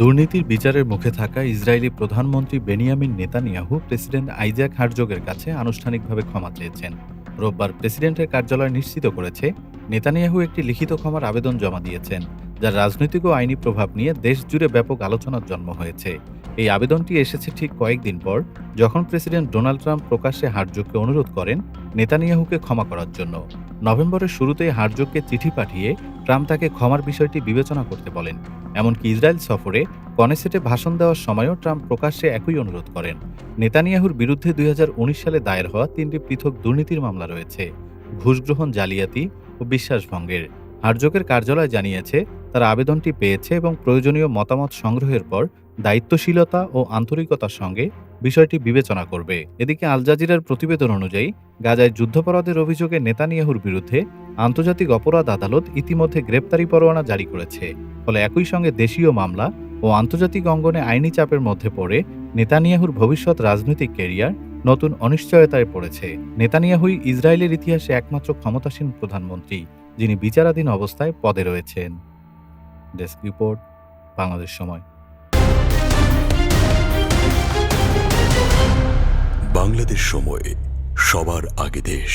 দুর্নীতির বিচারের মুখে থাকা ইসরায়েলি প্রধানমন্ত্রী বেনিয়ামিন নেতানিয়াহু প্রেসিডেন্ট আইজাক হারজোগের কাছে আনুষ্ঠানিকভাবে ক্ষমা চেয়েছেন। রোববার প্রেসিডেন্টের কার্যালয় নিশ্চিত করেছে, নেতানিয়াহু একটি লিখিত ক্ষমার আবেদন জমা দিয়েছেন। যার রাজনৈতিক ও আইনি প্রভাব নিয়ে দেশ জুড়ে ব্যাপক আলোচনার জন্ম হয়েছে। এই আবেদনটি এসেছে ঠিক কয়েকদিন পর, যখন প্রেসিডেন্ট ডোনাল্ড ট্রাম্প প্রকাশ্যে হারজোগকে অনুরোধ করেন নেতানিয়াহুকে ক্ষমা করার জন্য। নভেম্বরের শুরুতেই হারজোগকে চিঠি পাঠিয়ে ট্রাম্প তাকে ক্ষমার বিষয়টি বিবেচনা করতে বলেন। এমনকি ইসরায়েল সফরে কনেসেটে ভাষণ দেওয়ার সময়ও ট্রাম্প প্রকাশ্যে একই অনুরোধ করেন। নেতানিয়াহুর বিরুদ্ধে দুই হাজার উনিশ সালে দায়ের হওয়া তিনটি পৃথক দুর্নীতির মামলা রয়েছে। ঘুষ গ্রহণ জালিয়াতি ও বিশ্বাসভঙ্গের। হারজোকের কার্যালয় জানিয়েছে তারা আবেদনটি পেয়েছে এবং প্রয়োজনীয় মতামত সংগ্রহের পর দায়িত্বশীলতা ও আন্তরিকতার সঙ্গে বিষয়টি বিবেচনা করবে। এদিকে আল জাজিরার প্রতিবেদন অনুযায়ী, গাজায় যুদ্ধাপরাধের অভিযোগে নেতানিয়াহুর বিরুদ্ধে আন্তর্জাতিক অপরাধ আদালত ইতিমধ্যে গ্রেপ্তারি পরোয়ানা জারি করেছে। ফলে একই সঙ্গে দেশীয় মামলা ও আন্তর্জাতিক অঙ্গনে আইনি চাপের মধ্যে পড়ে নেতানিয়াহুর ভবিষ্যৎ রাজনৈতিক ক্যারিয়ার নতুন অনিশ্চয়তায় পড়েছে। নেতানিয়াহুই ইসরায়েলের ইতিহাসে একমাত্র ক্ষমতাসীন প্রধানমন্ত্রী, যিনি বিচারাধীন অবস্থায় পদে রয়েছেন। ডেস্ক রিপোর্ট বাংলাদেশ সময়। বাংলাদেশ সময় সবার আগে দেশ।